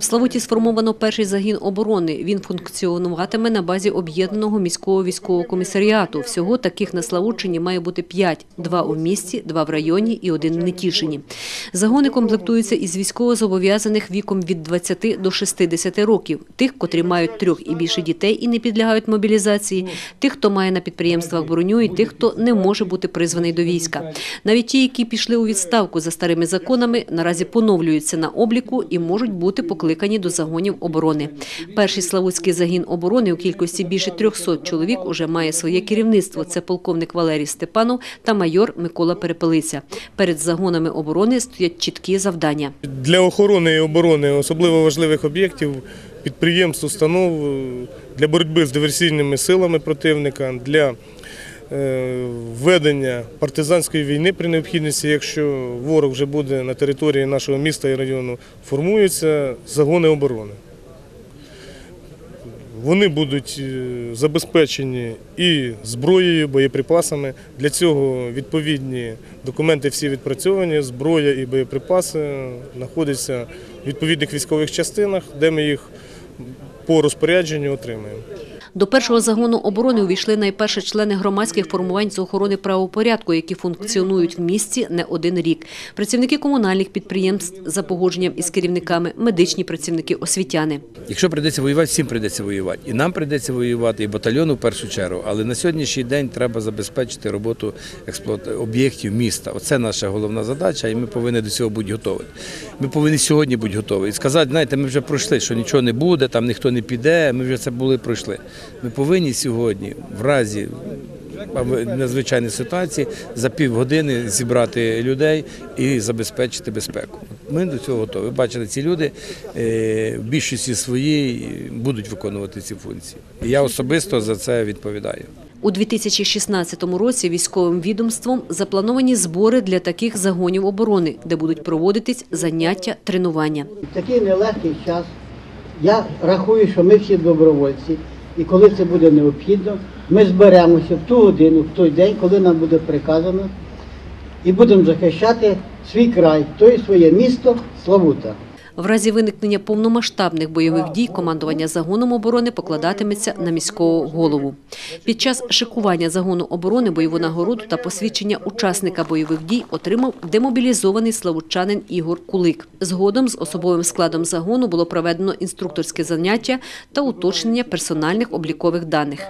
В Славуті сформовано перший загін оборони. Він функціонуватиме на базі об'єднаного міського військового комісаріату. Всього таких на Славутчині має бути п'ять: два у місті, два в районі і один в Нетішині. Загони комплектуються із військовозобов'язаних віком від 20 до 60 років, тих, котрі мають трьох і більше дітей і не підлягають мобілізації, тих, хто має на підприємствах броню, і тих, хто не може бути призваний до війська. Навіть ті, які пішли у відставку за старими законами, наразі поновлюються на обліку і можуть бути покликані до загонів оборони. Перший Славутський загін оборони у кількості більше 300 чоловік уже має своє керівництво. Це полковник Валерій Степанов та майор Микола Перепелиця. Перед загонами оборони стоять чіткі завдання. Для охорони і оборони особливо важливих об'єктів, підприємств, установ, е, для боротьби з диверсійними силами противника, для ведення партизанської війни при необхідності, якщо ворог вже буде на території нашого міста і району, формуються загони оборони. Вони будуть е, забезпечені і зброєю, боєприпасами. Для цього відповідні документи всі відпрацьовані, зброя і боєприпаси знаходяться в відповідних військових частинах, де ми їх по розпорядженню отримаємо. До першого загону оборони увійшли найперше члени громадських формувань з охорони правопорядку, які функціонують в місті не один рік. Працівники комунальних підприємств за погодженням із керівниками, медичні працівники, освітяни. Якщо прийдеться воювати, всім прийдеться воювати. І нам прийдеться воювати, і батальйону в першу чергу. Але на сьогоднішній день треба забезпечити роботу об'єктів міста. Оце наша головна задача, і ми повинні до цього бути готові. Ми повинні сьогодні бути готові. І сказати, знаєте, ми вже пройшли, що нічого не буде, там ніхто не піде, ми вже це були пройшли. Ми повинні сьогодні, в разі надзвичайної ситуації, за півгодини зібрати людей і забезпечити безпеку. Ми до цього готові. Ви бачили, ці люди е, в більшості своїй будуть виконувати ці функції. І я особисто за це відповідаю. У 2016 році військовим відомством заплановані збори для таких загонів оборони, де будуть проводитись заняття, тренування. Такий нелегкий час я рахую, що ми всі добровольці, і коли це буде необхідно, ми зберемося в ту годину, в той день, коли нам буде приказано, і будемо захищати свій край, тобто своє місто Славута. В разі виникнення повномасштабних бойових дій командування загоном оборони покладатиметься на міського голову. Під час шикування загону оборони бойову нагороду та посвідчення учасника бойових дій отримав демобілізований славутчанин Ігор Кулик. Згодом з особовим складом загону було проведено інструкторське заняття та уточнення персональних облікових даних.